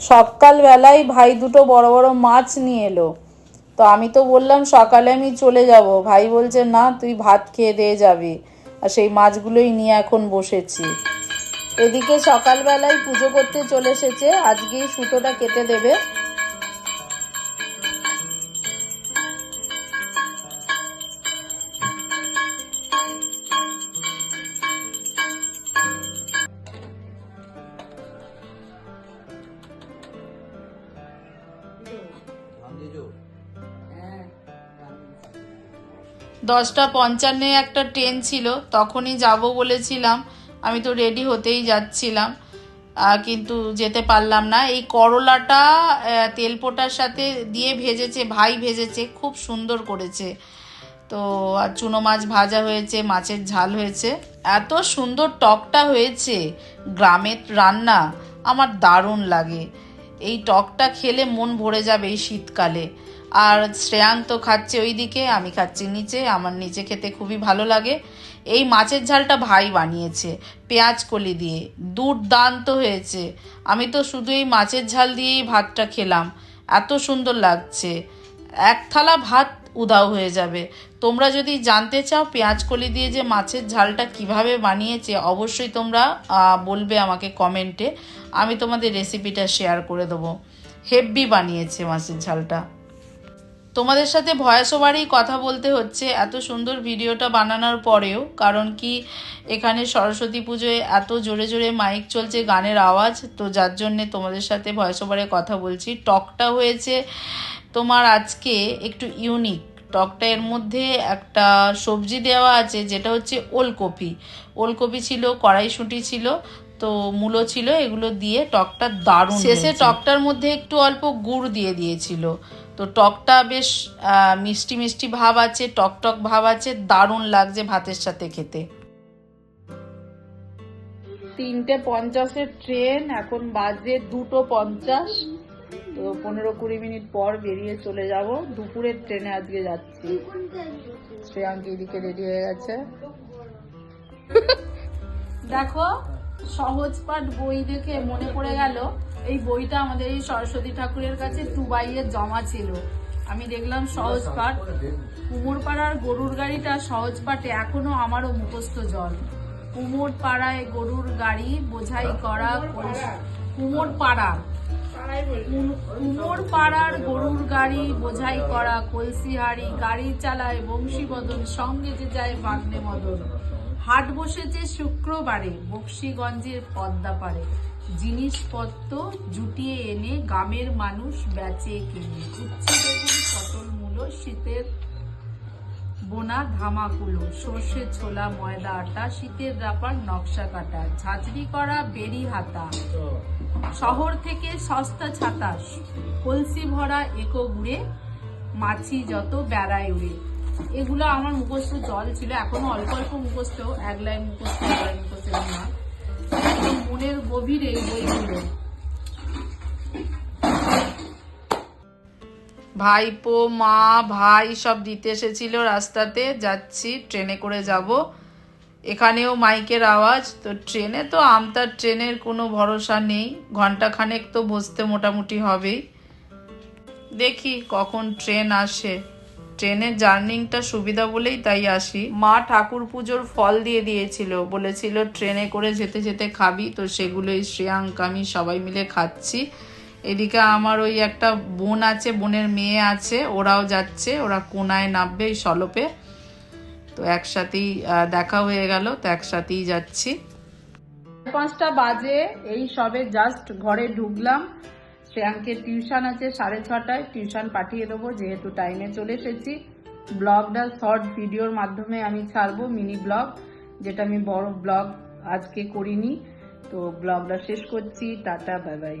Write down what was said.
সকালবেলায় ভাই দুটো বড় বড় মাছ নিয়ে এলো। তো আমি তো বললাম, সকালে আমি চলে যাব। ভাই বলছে, না, তুই ভাত খেয়ে দিয়ে যাবি। আর সেই মাছগুলোই নিয়ে এখন বসেছি। এদিকে সকালবেলায় পুজো করতে চলে এসেছে। আজকেই সুতোটা কেটে দেবে। দশটা পঞ্চান্নে একটা ট্রেন ছিল, তখনই যাব বলেছিলাম। আমি তো রেডি হতেই যাচ্ছিলাম কিন্তু যেতে পারলাম না। এই করলাটা তেলপোটার সাথে দিয়ে ভেজেছে, ভাই ভেজেছে, খুব সুন্দর করেছে। তো, আর চুনো মাছ ভাজা হয়েছে, মাছের ঝাল হয়েছে। এত সুন্দর টকটা হয়েছে, গ্রামের রান্না, আমার দারুণ লাগে। এই টকটা খেলে মন ভরে যাবে এই শীতকালে। আর শ্রেয়াঙ্ক তো খাচ্ছে ওইদিকে, আমি খাচ্ছি নিচে, আমার নিচে খেতে খুবই ভালো লাগে। এই মাছের ঝালটা ভাই বানিয়েছে, পেঁয়াজ কলি দিয়ে, দুর্দান্ত হয়েছে। আমি তো শুধু এই মাছের ঝাল দিয়েই ভাতটা খেলাম, এত সুন্দর লাগছে। এক থালা ভাত উধাও হয়ে যাবে। তোমরা যদি জানতে চাও পেঁয়াজ কলি দিয়ে যে মাছের ঝালটা কীভাবে বানিয়েছে, অবশ্যই তোমরা বলবে আমাকে কমেন্টে, আমি তোমাদের রেসিপিটা শেয়ার করে দেবো। হেব্বি বানিয়েছে মাছের ঝালটা। তোমাদের সাথে ভয়েস ওভারেই কথা বলতে হচ্ছে, এত সুন্দর ভিডিওটা বানানোর পরেও, কারণ কি এখানে সরস্বতী পুজোয় এত জোরে জোরে মাইক চলছে গানের আওয়াজ, তো যার জন্যে তোমাদের সাথে ভয়েস ওভারে কথা বলছি। টকটা হয়েছে তোমার আজকে একটু ইউনিক টকটা এর মধ্যে একটা সবজি দেওয়া আছে, যেটা হচ্ছে ওলকপি। ওলকপি ছিল, কড়াইশুঁটি ছিল তো মূলো ছিল এগুলো দিয়ে টকটা দারুণ শেষে টকটার মধ্যে একটু অল্প গুড় দিয়ে দিয়েছিল। তো টকটা বেশ মিষ্টি মিষ্টি ভাব আছে টক টক ভাব আছে দারুণ লাগছে ভাতের সাথে খেতে। তিনটে পঞ্চাশের ট্রেন এখন বাজে দুটো পঞ্চাশ। তো পনেরো কুড়ি মিনিট পর বেরিয়ে চলে যাব। দুপুরের ট্রেনে আজকে যাচ্ছি। শ্রেয়াঙ্ক এদিকে রেডি হয়ে গেছে। দেখো সহজ পাঠ বই দেখে মনে পড়ে গেল এই বইটা আমাদের এই সরস্বতী ঠাকুরের কাছে টুবাইয়ের জমা ছিল। আমি দেখলাম সহজ পাঠ। কুমোর পাড়ার গরুর গাড়িটা সহজ পাঠে এখনও আমারও মুখস্থ জল। কুমোর পাড়ায় গরুর গাড়ি বোঝাই করা কুমোর পাড়া কুমোর পাড়ার গরুর গাড়ি বোঝাই করা কলসি হাড়ি গাড়ি চালায় বংশীবদন সঙ্গে যে যায় বাগনে মদন। হাট বসেছে শুক্রবারে বক্সিগঞ্জের পদ্মা পারে জিনিসপত্র জুটিয়ে এনে গ্রামের মানুষ বেচে কিনে। উচ্ছে বেগুন পটল মূলো, শীতের বোনা, ধামাকুলো, সর্ষে, ছোলা, ময়দা, আটা, শীতের রাপার নকশা কাটা, ঝাঁঝরি করা বেরি হাতা। শহর থেকে সস্তা ছাতা, কলসি ভরা একো গুড়ে, মাছি যত বেড়ায় উড়ে। এগুলো আমার মুখস্থ জল ছিল, এখনও অল্প অল্প মুখস্থ, এক লাইন মুখস্থ এক লাইন মুখস্থ না। মনের গভীরে এই বইগুলো। ভাইপো, মা, ভাই সব দিতে এসেছিল রাস্তাতে, যাচ্ছি, ট্রেনে করে যাব। এখানেও মাইকের আওয়াজ, তো ট্রেনে তো আমতার ট্রেনের কোনো ভরসা নেই ঘণ্টা খানেক তো বসতে মোটামুটি হবেই। দেখি কখন ট্রেন আসে। ট্রেনের জার্নিংটা সুবিধা বলেই তাই আসি। মা ঠাকুর পুজোর ফল দিয়ে দিয়েছিল। বলেছিল, ট্রেনে করে যেতে যেতে খাবি। তো সেগুলোই শ্রেয়াঙ্ক, আমি সবাই মিলে খাচ্ছি। এদিকে আমার ওই একটা বোন আছে, বোনের মেয়ে আছে, ওরাও যাচ্ছে। ওরা কোনায় নামবে এই সলপে। তো একসাথেই দেখা হয়ে গেল, তো একসাথেই যাচ্ছি। পাঁচটা বাজে, এই সবে জাস্ট ঘরে ঢুকলাম। শ্রেয়াঙ্কের টিউশন আছে, সাড়ে ছটায় টিউশন পাঠিয়ে দেবো, যেহেতু টাইমে চলে এসেছি। ব্লগটা শর্ট ভিডিওর মাধ্যমে আমি ছাড়বো, মিনি ব্লগ, যেটা আমি বড় ব্লগ আজকে করিনি। তো ব্লগটা শেষ করছি, টাটা, বাই বাই।